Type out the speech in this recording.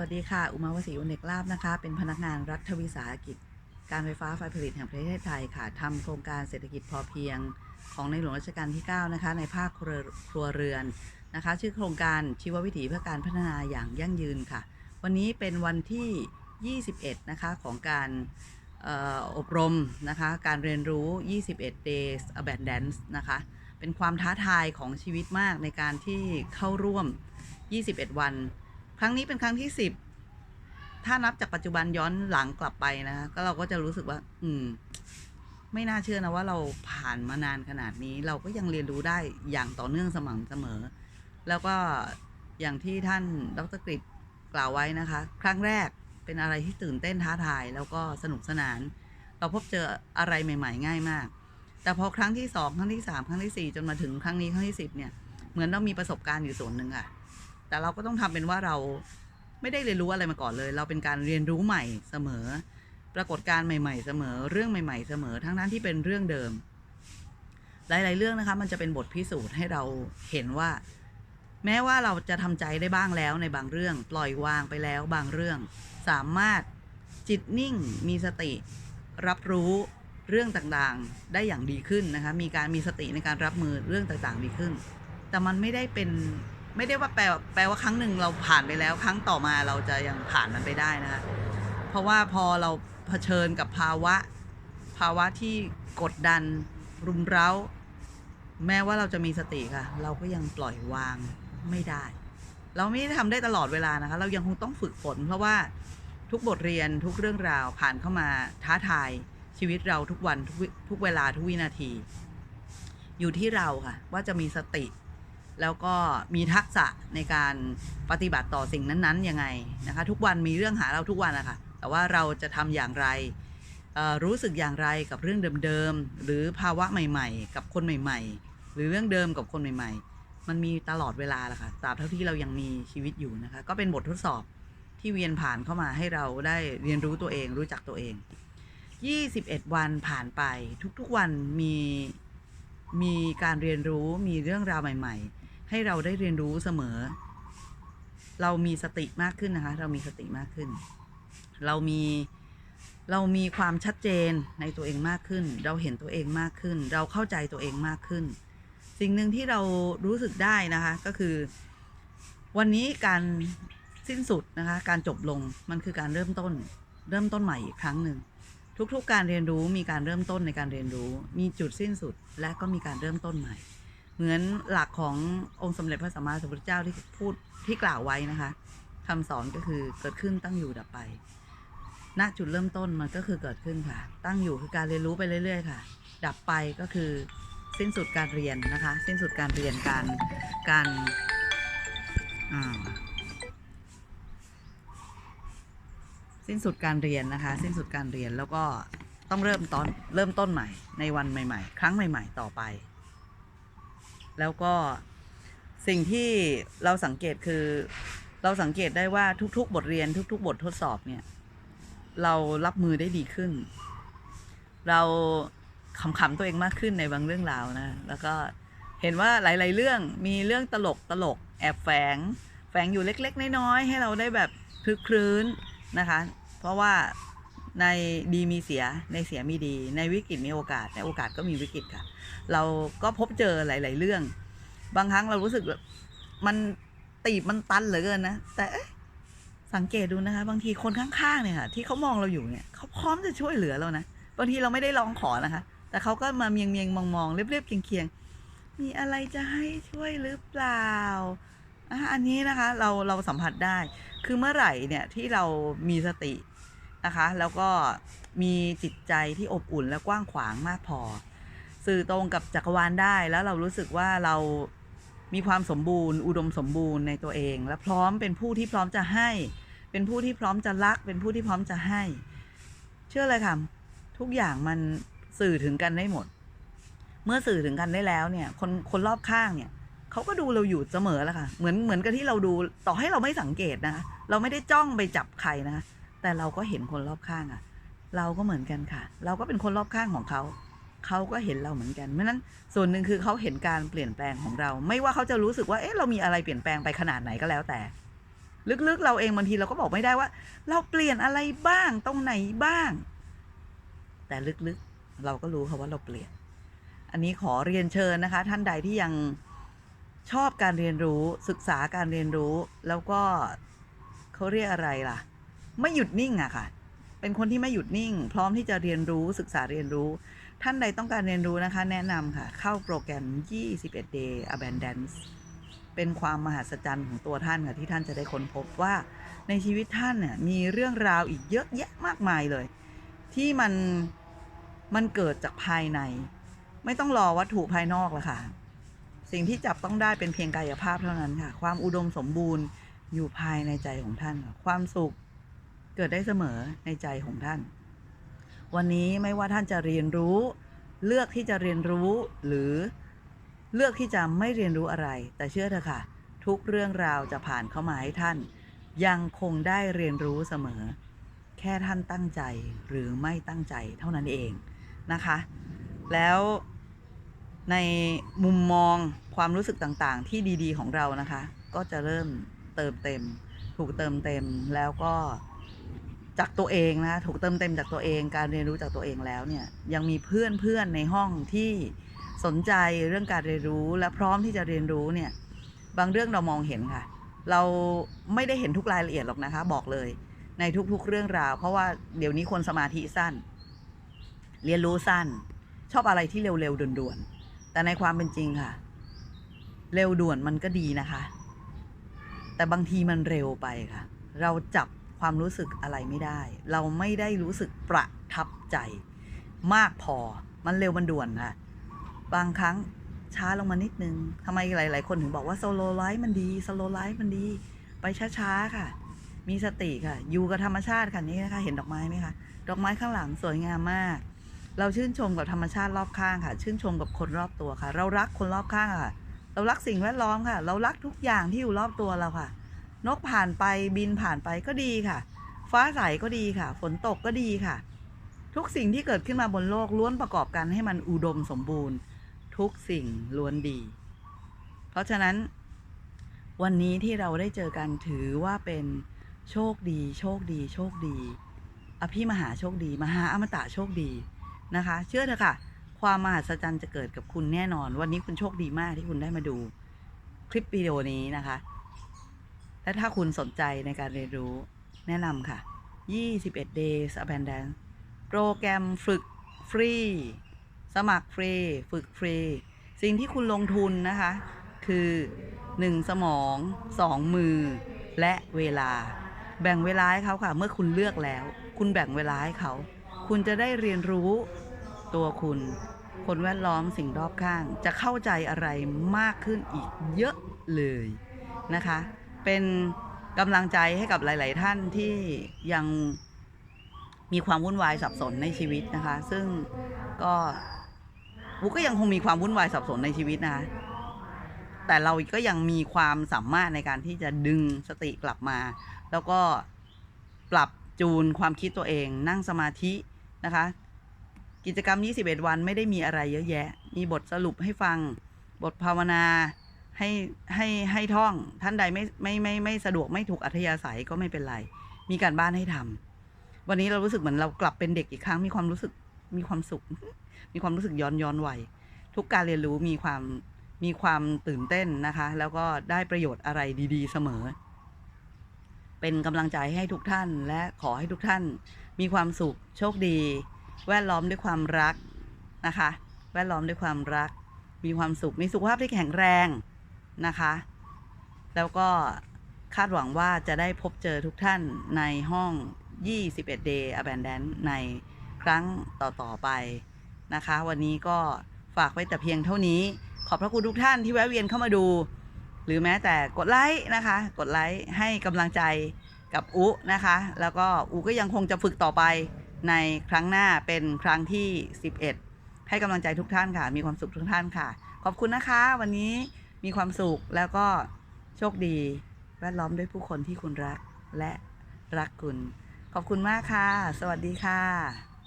วัสดีค่ะ อุมาวสีอุเนกลาบนะคะ เป็นพนักงานรัฐวิสาหกิจ การไฟฟ้าฝ่ายผลิตแห่งประเทศไทยค่ะทำโครงการเศรษฐกิจพอเพียงของในหลวงรัชกาลที่ 9 นะคะ ในภาคครัวครัวเรือนนะคะ ชื่อโครงการชีววิถีเพื่อการพัฒนาอย่างยั่งยืนค่ะ วันนี้เป็นวันที่ 21 นะคะ ของการอออบรมนะคะ การเรียนรู้ 21 days abundance นะคะ เป็นความท้าทายของชีวิตมากในการที่เข้าร่วม 21 วัน ครั้งนี้เป็นครั้งที่10ถ้านับจากปัจจุบันย้อนหลังกลับไปนะคะก็เราก็จะรู้สึกว่า อืม ไม่น่าเชื่อนะว่าเราผ่านมานานขนาดนี้ เราก็ยังเรียนรู้ได้อย่างต่อเนื่องสม่ำเสมอ แล้วก็อย่างที่ท่านดรกฤษกล่าวไว้นะคะ ครั้งแรกเป็นอะไรที่ตื่นเต้นท้าทาย แล้วก็สนุกสนาน เราพบเจออะไรใหม่ ๆ ง่ายมาก แต่พอครั้งที่สองครั้งที่สามครั้งที่สี่จนมาถึงครั้งนี้ครั้งที่สิบเนี่ย เหมือนเรามีประสบการณ์อยู่ส่วนหนึ่งอะ แต่เราก็ต้องทำเป็นว่าเราไม่ได้เรียนรู้อะไรมาก่อนเลย เราเป็นการเรียนรู้ใหม่เสมอ ปรากฏการณ์ใหม่ ๆ เสมอ เรื่องใหม่ ๆ เสมอ ทั้งนั้นที่เป็นเรื่องเดิม หลาย ๆ เรื่องนะคะ มันจะเป็นบทพิสูจน์ให้เราเห็นว่า แม้ว่าเราจะทำใจได้บ้างแล้วในบางเรื่อง ปล่อยวางไปแล้วบางเรื่อง สามารถจิตนิ่ง มีสติ รับรู้เรื่องต่างๆ ได้อย่างดีขึ้นนะคะ มีการมีสติในการรับมือเรื่องต่างๆ ดีขึ้น แต่มันไม่ได้เป็น ไม่ได้ว่าแปลแปลว่าครั้งหนึ่งเราผ่านไปแล้ว ครั้งต่อมาเราจะยังผ่านมันไปได้นะคะ เพราะว่าพอเราเผชิญกับภาวะ ภาวะที่กดดัน รุมเร้า แม้ว่าเราจะมีสติค่ะ เราก็ยังปล่อยวางไม่ได้ เราไม่ได้ทำได้ตลอดเวลานะคะ เรายังคงต้องฝึกฝนเพราะว่าทุกบทเรียนทุกเรื่องราวผ่านเข้ามาท้าทายชีวิตเราทุกวันทุกวิทุกเวลาทุกวินาที อยู่ที่เราค่ะ ว่าจะมีสติ แล้วก็มีทักษะในการปฏิบัติต่อสิ่งนั้นๆยังไงนะคะ ทุกวันมีเรื่องหาเราทุกวันนะคะแต่ว่าเราจะทำอย่างไรรู้สึกอย่างไรกับเรื่องเดิมๆ หรือภาวะใหม่ๆ กับคนใหม่ๆ หรือเรื่องเดิมกับคนใหม่ ๆ มันมีตลอดเวลาแหละค่ะตราบเท่าที่เรายังมีชีวิตอยู่นะคะ ก็เป็นบททดสอบที่เวียนผ่านเข้ามาให้เราได้เรียนรู้ตัวเอง รู้จักตัวเอง 21 วันผ่านไปทุกๆวันมีมีการเรียนรู้มีเรื่องราวใหม่ ๆ ให้เราได้เรียนรู้เสมอ เรามีสติมากขึ้นนะคะ เรามีสติมากขึ้น เรามีเรามีความชัดเจนในตัวเองมากขึ้น เราเห็นตัวเองมากขึ้น เราเข้าใจตัวเองมากขึ้น สิ่งหนึ่งที่เรารู้สึกได้นะคะก็คือ วันนี้การสิ้นสุดนะคะ การจบลงมันคือการเริ่มต้น เริ่มต้นใหม่อีกครั้งหนึ่งทุกๆ การเรียนรู้มีการเริ่มต้นในการเรียนรู้ มีจุดสิ้นสุดและก็มีการเริ่มต้นใหม่ เหมือนหลักขององค์สมเด็จพระสัมมาสัมพุทธเจ้าที่พูดที่กล่าวไว้นะคะคำสอนก็คือเกิดขึ้นตั้งอยู่ดับไปณจุดเริ่มต้นมันก็คือเกิดขึ้นค่ะ ตั้งอยู่คือการเรียนรู้ไปเรื่อย ๆ ค่ะ ดับไปก็คือสิ้นสุดการเรียนนะคะ สิ้นสุดการเรียนการการสิ้นสุดการเรียนนะคะ สิ้นสุดการเรียนแล้วก็ต้องเริ่มตอนเริ่มต้นใหม่ในวันใหม่ ๆ ครั้งใหม่ ๆ ต่อไป แล้วก็สิ่งที่เราสังเกตคือเราสังเกตได้ว่าทุก ๆ บทเรียนทุก ๆ บททดสอบเนี่ย เรารับมือได้ดีขึ้น เราขำๆตัวเองมากขึ้นในบางเรื่องราวนะ แล้วก็เห็นว่าหลาย ๆ เรื่องมีเรื่องตลกตลกแอบแฝง แฝงอยู่เล็ก ๆ น้อย ๆ ให้เราได้แบบคลึกครื้นนะคะ เพราะว่า ในดีมีเสียในเสียมีดี ในวิกฤตมีโอกาสในโอกาสก็มีวิกฤตค่ะ เราก็พบเจอหลาย ๆ เรื่อง บางครั้งเรารู้สึกมันตีบมันตันเหลือเกินนะแต่สังเกตดูนะคะ บางทีคนข้างๆเนี่ยค่ะที่เขามองเราอยู่เนี่ยเขาพร้อมจะช่วยเหลือเรานะบางทีเราไม่ได้ร้องขอนะคะ แต่เขาก็มาเมียงเมียงมองมองๆเรียบๆเคียงๆมีอะไรจะให้ช่วยหรือเปล่าอะอันนี้นะคะเราเราสัมผัสได้ คือเมื่อไหร่เนี่ยที่เรามีสติ นะคะ แล้วก็มีจิตใจที่อบอุ่นและกว้างขวางมากพอ สื่อตรงกับจักรวาลได้แล้วเรารู้สึกว่าเรามีความสมบูรณ์ อุดมสมบูรณ์ในตัวเอง และพร้อมเป็นผู้ที่พร้อมจะให้ เป็นผู้ที่พร้อมจะรัก เป็นผู้ที่พร้อมจะให้ เชื่อเลยค่ะทุกอย่างมันสื่อถึงกันได้หมด เมื่อสื่อถึงกันได้แล้วเนี่ย คนคนรอบข้างเนี่ยเขาก็ดูเราอยู่เสมอแหละค่ะ เหมือนเหมือนกับที่เราดูต่อให้เราไม่สังเกตนะคะเราไม่ได้จ้องไปจับใครนะคะ แต่เราก็เห็นคนรอบข้างอะเราก็เหมือนกันค่ะ เราก็เป็นคนรอบข้างของเขาเขาก็เห็นเราเหมือนกันเพราะนั้นส่วนหนึ่งคือเขาเห็นการเปลี่ยนแปลงของเรา ไม่ว่าเขาจะรู้สึกว่าเอ๊ะเรามีอะไรเปลี่ยนแปลงไปขนาดไหนก็แล้วแต่ ลึกๆ เราเองบางทีเราก็บอกไม่ได้ว่า เราเปลี่ยนอะไรบ้างตรงไหนบ้าง แต่ลึกๆเราก็รู้ค่ะว่าเราเปลี่ยน อันนี้ขอเรียนเชิญนะคะ ท่านใดที่ยังชอบการเรียนรู้ศึกษาการเรียนรู้แล้วก็เขาเรียกอะไรล่ะ ไม่หยุดนิ่งอะค่ะ เป็นคนที่ไม่หยุดนิ่ง พร้อมที่จะเรียนรู้ศึกษาเรียนรู้ ท่านใดต้องการเรียนรู้นะคะ แนะนำค่ะ เข้าโปรแกรม 21 day abundance เป็นความมหัศจรรย์ของตัวท่านค่ะที่ท่านจะได้ค้นพบว่าในชีวิตท่านเนี่ยมีเรื่องราวอีกเยอะแยะมากมายเลย ที่มันมันเกิดจากภายใน ไม่ต้องรอวัตถุภายนอกละค่ะ สิ่งที่จับต้องได้เป็นเพียงกายภาพเท่านั้นค่ะ ความอุดมสมบูรณ์อยู่ภายในใจของท่านค่ะความสุข เกิดได้เสมอในใจของท่าน วันนี้ไม่ว่าท่านจะเรียนรู้ เลือกที่จะเรียนรู้หรือเลือกที่จะไม่เรียนรู้อะไร แต่เชื่อเถอะค่ะ ทุกเรื่องราวจะผ่านเข้ามาให้ท่าน ยังคงได้เรียนรู้เสมอ แค่ท่านตั้งใจหรือไม่ตั้งใจเท่านั้นเองนะคะ แล้วในมุมมองความรู้สึกต่างๆ ที่ดีๆ ของเรานะคะ ก็จะเริ่มเติมเต็ม ถูกเติมเต็มแล้วก็ จากตัวเองนะถูกเติมเต็มจากตัวเองการเรียนรู้จากตัวเองแล้วเนี่ยยังมีเพื่อนเพื่อนในห้องที่สนใจเรื่องการเรียนรู้และพร้อมที่จะเรียนรู้เนี่ยบางเรื่องเรามองเห็นค่ะ เราไม่ได้เห็นทุกรายละเอียดหรอกนะคะ บอกเลยในทุกๆเรื่องราว เพราะว่าเดี๋ยวนี้คนสมาธิสั้น เรียนรู้สั้น ชอบอะไรที่เร็วๆด่วนๆแต่ในความเป็นจริงค่ะ เร็วด่วนมันก็ดีนะคะ แต่บางทีมันเร็วไปค่ะ เราจับ ความรู้สึกอะไรไม่ได้ เราไม่ได้รู้สึกประทับใจ มากพอมันเร็วมันด่วนค่ะบางครั้งช้าลงมานิดนึงทำไมหลาย ๆ คนถึงบอกว่าโซโลไลฟ์มันดีสโลไลฟ์มันดี ไปช้า ๆ ค่ะ มีสติค่ะ อยู่กับธรรมชาติค่ะนี่นะคะ เห็นดอกไม้ไหมคะดอกไม้ข้างหลังสวยงามมาก เราชื่นชมกับธรรมชาติรอบข้างค่ะ ชื่นชมกับคนรอบตัวค่ะ เรารักคนรอบข้างค่ะ เรารักสิ่งแวดล้อมค่ะ เรารักทุกอย่างที่อยู่รอบตัวเราค่ะ นกผ่านไปบินผ่านไปก็ดีค่ะ ฟ้าใสก็ดีค่ะ ฝนตกก็ดีค่ะ ทุกสิ่งที่เกิดขึ้นมาบนโลกล้วนประกอบกันให้มันอุดมสมบูรณ์ ทุกสิ่งล้วนดี เพราะฉะนั้น วันนี้ที่เราได้เจอกันถือว่าเป็นโชคดี โชคดี โชคดี อภิมหาโชคดี มหาอมตะโชคดีนะคะ เชื่อเถอะค่ะ ความมหัศจรรย์จะเกิดกับคุณแน่นอน วันนี้คุณโชคดีมากที่คุณได้มาดูคลิปวิดีโอนี้นะคะ และถ้าคุณสนใจในการเรียนรู้แนะนำค่ะ 21 days abundance โปรแกรมฝึกฟรี สมัครฟรี ฝึกฟรี สิ่งที่คุณลงทุนนะคะ คือ 1 สมอง 2 มือ และเวลา แบ่งเวลาให้เขาค่ะ เมื่อคุณเลือกแล้ว คุณแบ่งเวลาให้เขา คุณจะได้เรียนรู้ตัวคุณ คนแวดล้อมสิ่งรอบข้าง จะเข้าใจอะไรมากขึ้นอีกเยอะเลยนะคะ เป็นกำลังใจให้กับหลาย ๆ ท่านที่ยังมีความวุ่นวายสับสนในชีวิตนะคะ ซึ่งก็บุ๊กก็ยังคงมีความวุ่นวายสับสนในชีวิตนะคะแต่เราก็ยังมีความสามารถในการที่จะดึงสติกลับมา แล้วก็ปรับจูนความคิดตัวเอง นั่งสมาธินะคะ กิจกรรม 21 วันไม่ได้มีอะไรเยอะแยะ มีบทสรุปให้ฟัง บทภาวนา ให้ให้ให้ท่องท่านใดไม่ไม่ไม่ไม่สะดวกไม่ถูกอัธยาศัยก็ไม่เป็นไร มีการบ้านให้ทำวันนี้เรารู้สึกเหมือนเรากลับเป็นเด็กอีกครั้งมีความรู้สึกมีความสุข มีความรู้สึกย้อนย้อนวัยทุกการเรียนรู้มีความมีความตื่นเต้นนะคะ แล้วก็ได้ประโยชน์อะไรดีๆ เสมอ เป็นกำลังใจให้ทุกท่านและขอให้ทุกท่าน มีความสุขโชคดี แวดล้อมด้วยความรักนะคะ แวดล้อมด้วยความรัก มีความสุขมีสุขภาพที่แข็งแรง นะคะ แล้วก็คาดหวังว่าจะได้พบเจอทุกท่านในห้อง 21 day abundance ในครั้งต่อ ๆ ไปนะคะ วันนี้ก็ฝากไว้แต่เพียงเท่านี้ ขอบพระคุณทุกท่านที่แวะเวียนเข้ามาดู หรือแม้แต่กดไลค์นะคะ กดไลค์ให้กำลังใจกับอุนะคะ แล้วก็อุก็ยังคงจะฝึกต่อไปในครั้งหน้าเป็นครั้งที่ 11 ให้กำลังใจทุกท่านค่ะ มีความสุขทุกท่านค่ะ ขอบคุณนะคะ วันนี้ มีความสุขแล้วก็โชคดี แวดล้อมด้วยผู้คนที่คุณรักและรักคุณ ขอบคุณมากค่ะ สวัสดีค่ะ